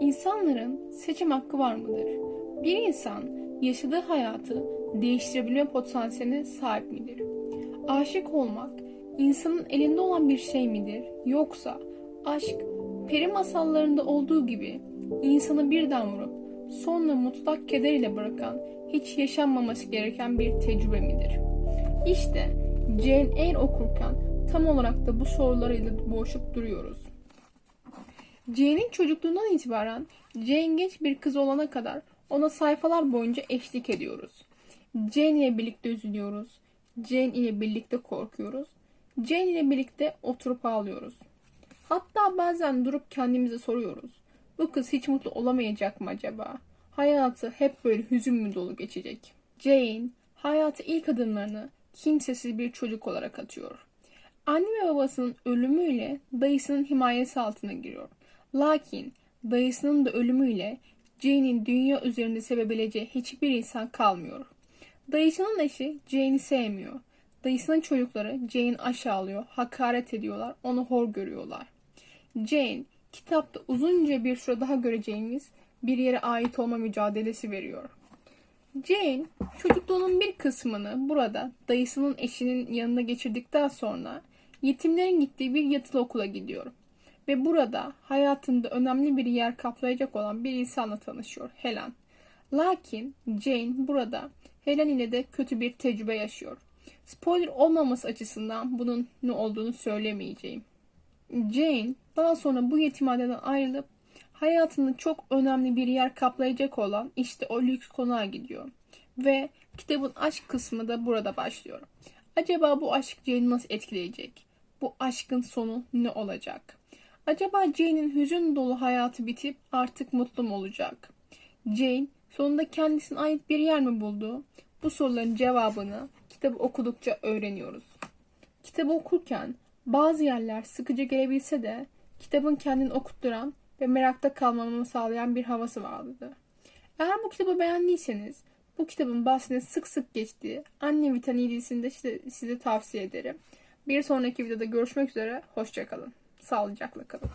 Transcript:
İnsanların seçim hakkı var mıdır? Bir insan yaşadığı hayatı değiştirebilme potansiyeline sahip midir? Aşık olmak insanın elinde olan bir şey midir? Yoksa aşk peri masallarında olduğu gibi insanı birden vurup sonra mutlak keder ile bırakan hiç yaşanmaması gereken bir tecrübe midir? İşte Jane Eyre okurken tam olarak da bu sorularıyla boğuşup duruyoruz. Jane'in çocukluğundan itibaren Jane genç bir kız olana kadar ona sayfalar boyunca eşlik ediyoruz. Jane ile birlikte üzülüyoruz. Jane ile birlikte korkuyoruz. Jane ile birlikte oturup ağlıyoruz. Hatta bazen durup kendimize soruyoruz. Bu kız hiç mutlu olamayacak mı acaba? Hayatı hep böyle hüzün mü dolu geçecek? Jane hayatı ilk adımlarını kimsesiz bir çocuk olarak atıyor. Anne ve babasının ölümüyle dayısının himayesi altına giriyor. Lakin dayısının da ölümüyle Jane'in dünya üzerinde sevebileceği hiçbir insan kalmıyor. Dayısının eşi Jane'i sevmiyor. Dayısının çocukları Jane'i aşağılıyor, hakaret ediyorlar, onu hor görüyorlar. Jane, kitapta uzunca bir süre daha göreceğimiz bir yere ait olma mücadelesi veriyor. Jane, çocukluğunun bir kısmını burada dayısının eşinin yanında geçirdikten sonra yetimlerin gittiği bir yatılı okula gidiyor. Ve burada hayatında önemli bir yer kaplayacak olan bir insanla tanışıyor, Helen. Lakin Jane burada Helen ile de kötü bir tecrübe yaşıyor. Spoiler olmaması açısından bunun ne olduğunu söylemeyeceğim. Jane daha sonra bu yetimhaneden ayrılıp hayatının çok önemli bir yer kaplayacak olan işte o lüks konağa gidiyor. Ve kitabın aşk kısmı da burada başlıyor. Acaba bu aşk Jane'i nasıl etkileyecek? Bu aşkın sonu ne olacak? Acaba Jane'in hüzün dolu hayatı bitip artık mutlu mu olacak? Jane sonunda kendisine ait bir yer mi buldu? Bu soruların cevabını kitabı okudukça öğreniyoruz. Kitabı okurken bazı yerler sıkıcı gelebilse de kitabın kendini okutturan ve merakta kalmamamı sağlayan bir havası vardı. Eğer bu kitabı beğendiyseniz bu kitabın bahsine sık sık geçtiği Anne Vitani dizisini de size, size tavsiye ederim. Bir sonraki videoda görüşmek üzere. Hoşçakalın. Sağlıcakla kalın.